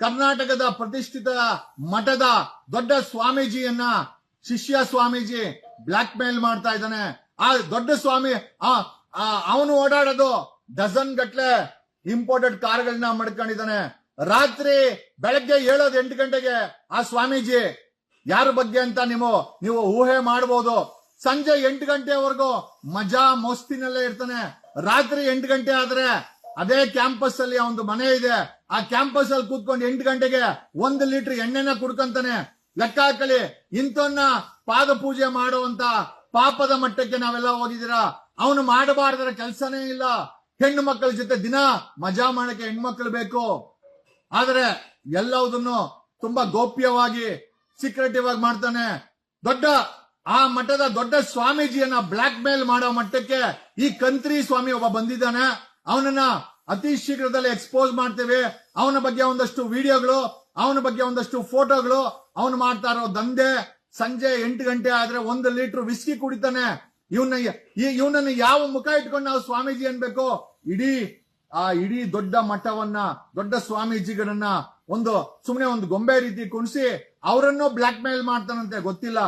ಕರ್ನಾಟಕದ ಪ್ರತಿಷ್ಠಿತ ಮಠದ ದೊಡ್ಡ ಸ್ವಾಮೀಜಿಯನ್ನ ಶಿಷ್ಯ ಸ್ವಾಮೀಜಿ ಬ್ಲಾಕ್ ಮೇಲ್ ಮಾಡ್ತಾ ಇದ್ದಾನೆ. ಆ ದೊಡ್ಡ ಸ್ವಾಮಿ ಅವನು ಓಡಾಡೋದು ಡಜನ್ ಗಟ್ಲೆ ಇಂಪೋರ್ಟೆಡ್ ಕಾರ್ಗಳನ್ನ ಮಡ್ಕೊಂಡಿದ್ದಾನೆ. ರಾತ್ರಿ ಬೆಳಗ್ಗೆ ಏಳೋದು ಎಂಟು ಗಂಟೆಗೆ ಆ ಸ್ವಾಮೀಜಿ, ಯಾರ ಬಗ್ಗೆ ಅಂತ ನೀವು ನೀವು ಊಹೆ ಮಾಡಬಹುದು ಸಂಜೆ ಎಂಟು ಗಂಟೆವರೆಗೂ ಮಜಾ ಮೋಸ್ತಿನಲ್ಲೇ ಇರ್ತಾನೆ. ರಾತ್ರಿ ಎಂಟು ಗಂಟೆ ಆದ್ರೆ ಅದೇ ಕ್ಯಾಂಪಸ್ ಅಲ್ಲಿ ಒಂದು ಮನೆ ಇದೆ. ಆ ಕ್ಯಾಂಪಸ್ ಅಲ್ಲಿ ಕೂತ್ಕೊಂಡು ಎಂಟು ಗಂಟೆಗೆ ಒಂದು ಲೀಟರ್ ಎಣ್ಣೆನ ಕುಡ್ಕಂತಾನೆ ಲೆಕ್ಕ ಹಾಕಲಿ. ಇಂಥವನ್ನ ಪಾದ ಪೂಜೆ ಮಾಡುವಂತ ಪಾಪದ ಮಟ್ಟಕ್ಕೆ ನಾವೆಲ್ಲ ಹೋಗಿದ್ದೀರಾ ಅವನು ಮಾಡಬಾರ್ದರ ಕೆಲಸನೇ ಇಲ್ಲ. ಹೆಣ್ಣು ಮಕ್ಕಳ ಜೊತೆ ದಿನ ಮಜಾ ಮಾಡಕ್ಕೆ ಹೆಣ್ಮಕ್ಳು ಬೇಕು. ಆದ್ರೆ ಎಲ್ಲವುದನ್ನು ತುಂಬಾ ಗೋಪ್ಯವಾಗಿ ಸೀಕ್ರೆಟಿವ್ ಆಗಿ ಮಾಡ್ತಾನೆ. ದೊಡ್ಡ, ಆ ಮಠದ ದೊಡ್ಡ ಸ್ವಾಮೀಜಿಯನ್ನ ಬ್ಲಾಕ್ ಮೇಲ್ ಮಾಡೋ ಮಟ್ಟಕ್ಕೆ ಈ ಕಂತ್ರಿ ಸ್ವಾಮಿ ಒಬ್ಬ ಬಂದಿದ್ದಾನೆ. ಅವನನ್ನ ಅತಿ ಶೀಘ್ರದಲ್ಲಿ ಎಕ್ಸ್ಪೋಸ್ ಮಾಡ್ತೇವೆ. ಅವನ ಬಗ್ಗೆ ಒಂದಷ್ಟು ವಿಡಿಯೋಗಳು ಅವನ ಬಗ್ಗೆ ಒಂದಷ್ಟು ಫೋಟೋಗಳು ಅವನು ಮಾಡ್ತಾ ಇರೋ ದಂಧೆ, ಸಂಜೆ ಎಂಟು ಗಂಟೆ ಆದ್ರೆ ಒಂದು ಲೀಟರ್ ವಿಸ್ಕಿ ಕುಡಿತಾನೆ. ಇವನ್ನ ಇವನನ್ನು ಯಾವ ಮುಖ ಇಟ್ಕೊಂಡು ನಾವು ಸ್ವಾಮೀಜಿ ಅನ್ಬೇಕು? ಇಡೀ, ಆ ಇಡೀ ದೊಡ್ಡ ಮಠವನ್ನ, ದೊಡ್ಡ ಸ್ವಾಮೀಜಿಗಳನ್ನ ಒಂದು ಸುಮ್ಮನೆ ಒಂದು ಗೊಂಬೆ ರೀತಿ ಕುಣಿಸಿ ಅವರನ್ನು ಬ್ಲಾಕ್ ಮೇಲ್ ಮಾಡ್ತಾನಂತೆ, ಗೊತ್ತಿಲ್ಲ.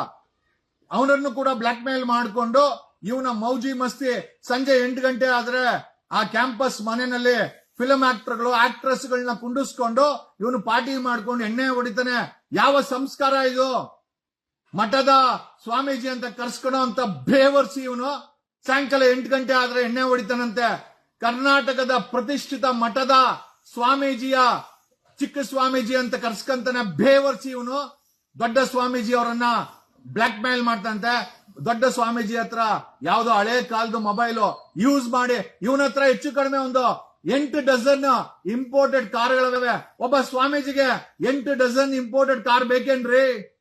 ಅವನನ್ನು ಕೂಡ ಬ್ಲಾಕ್ ಮೇಲ್ ಮಾಡಿಕೊಂಡು ಇವನ ಮೌಜಿ ಮಸ್ತಿ ಸಂಜೆ ಎಂಟು ಗಂಟೆ ಆದ್ರೆ ಆ ಕ್ಯಾಂಪಸ್ ಮನೆಯಲ್ಲಿ ಫಿಲಂ ಆಕ್ಟರ್ಗಳು ಆಕ್ಟ್ರೆಸ್ ಗಳನ್ನ ಕುಂಡಿಸ್ಕೊಂಡು ಇವನು ಪಾರ್ಟಿ ಮಾಡ್ಕೊಂಡು ಎಣ್ಣೆ ಹೊಡಿತಾನೆ. ಯಾವ ಸಂಸ್ಕಾರ ಇದು? ಮಠದ ಸ್ವಾಮೀಜಿ ಅಂತ ಕರ್ಸ್ಕೊಳೋ ಅಂತ ಬೇವರ್ಸಿ ಇವನು. ಸಾಯಂಕಾಲ ಎಂಟು ಗಂಟೆ ಆದ್ರೆ ಎಣ್ಣೆ ಹೊಡಿತಾನಂತೆ. ಕರ್ನಾಟಕದ ಪ್ರತಿಷ್ಠಿತ ಮಠದ ಸ್ವಾಮೀಜಿಯ, ಚಿಕ್ಕ ಸ್ವಾಮೀಜಿ ಅಂತ ಕರ್ಸ್ಕಂತಾನೆ ಬೇವರ್ಸಿ ಇವನು. ದೊಡ್ಡ ಸ್ವಾಮೀಜಿ ಅವರನ್ನ ಬ್ಲಾಕ್ ಮೇಲ್ ಮಾಡ್ತಂತೆ ದೊಡ್ಡ ಸ್ವಾಮೀಜಿ ಹತ್ರ ಯಾವ್ದೋ ಹಳೆ ಕಾಲದ ಮೊಬೈಲ್ ಯೂಸ್ ಮಾಡಿ ಇವನ ಹತ್ರ ಹೆಚ್ಚು ಕಡಿಮೆ ಒಂದು ಎಂಟು ಡಜನ್ ಇಂಪೋರ್ಟೆಡ್ ಕಾರ್ಗಳಿವೆ ಒಬ್ಬ ಸ್ವಾಮೀಜಿಗೆ ಎಂಟು ಡಜನ್ ಇಂಪೋರ್ಟೆಡ್ ಕಾರ್ ಬೇಕೇನ್ರಿ?